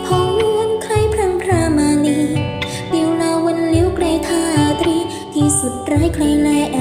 แสงพองนวลใครพรังพรามานีเดียวลาวันเลี้ยวไกลท่าตรี ที่สุดร้ายใครแลแ